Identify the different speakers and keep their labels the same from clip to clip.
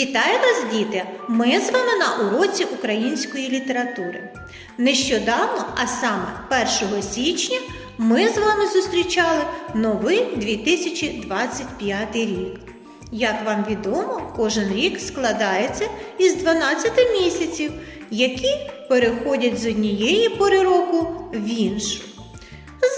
Speaker 1: Вітаю вас, діти! Ми з вами на уроці української літератури. Нещодавно, а саме 1 січня, ми з вами зустрічали новий 2025 рік. Як вам відомо, кожен рік складається із 12 місяців, які переходять з однієї пори року в іншу.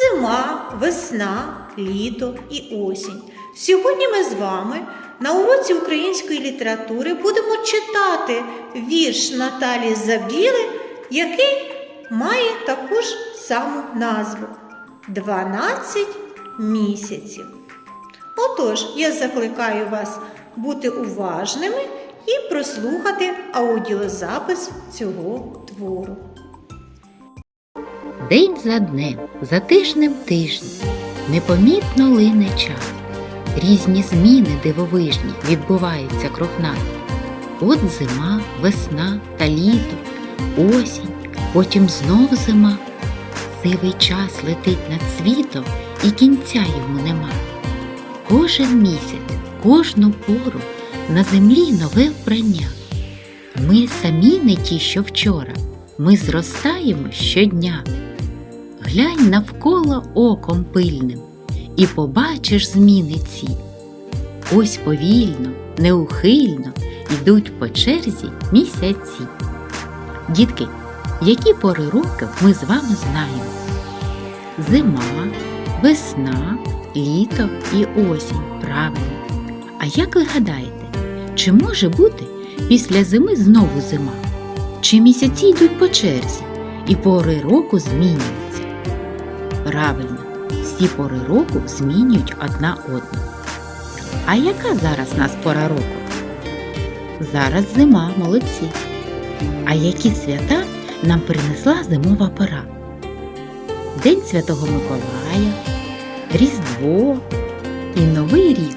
Speaker 1: Зима, весна, літо і осінь. Сьогодні ми з вами на уроці української літератури будемо читати вірш Наталі Забіли, який має таку ж саму назву 12 місяців. Отож, я закликаю вас бути уважними і прослухати аудіозапис цього твору.
Speaker 2: День за днем, за тижнем тиждень, непомітно лине час. Різні зміни дивовижні відбуваються круг нас. От зима, весна та літо, осінь, потім знов зима. Сивий час летить над світом і кінця йому нема. Кожен місяць, кожну пору на землі нове вбрання. Ми самі не ті, що вчора, ми зростаємо щодня. Глянь навколо оком пильним і побачиш зміни ці. Ось повільно, неухильно йдуть по черзі місяці. Дітки, які пори року ми з вами знаємо? Зима, весна, літо і осінь. Правильно. А як ви гадаєте, чи може бути після зими знову зима? Чи місяці йдуть по черзі і пори року змінюються? Правильно, всі пори року змінюють одна одну. А яка зараз нас пора року? Зараз зима, молодці. А які свята нам принесла зимова пора? День Святого Миколая, Різдво і Новий рік.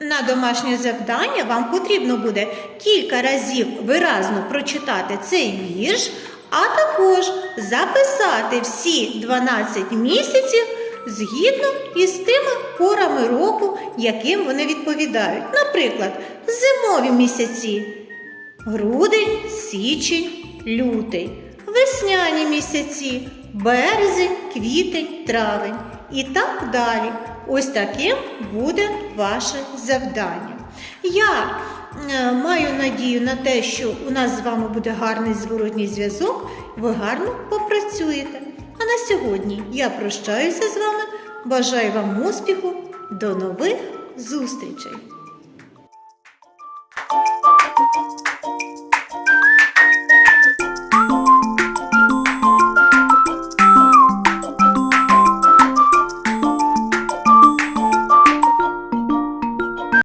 Speaker 1: На домашнє завдання вам потрібно буде кілька разів виразно прочитати цей вірш, а також записати всі 12 місяців згідно із тими порами року, яким вони відповідають. Наприклад, зимові місяці грудень, січень, лютий, весняні місяці, березень, квітень, травень і так далі. Ось таким буде ваше завдання. Я маю надію на те, що у нас з вами буде гарний зворотній зв'язок, ви гарно попрацюєте. А на сьогодні я прощаюся з вами, бажаю вам успіху, до нових зустрічей!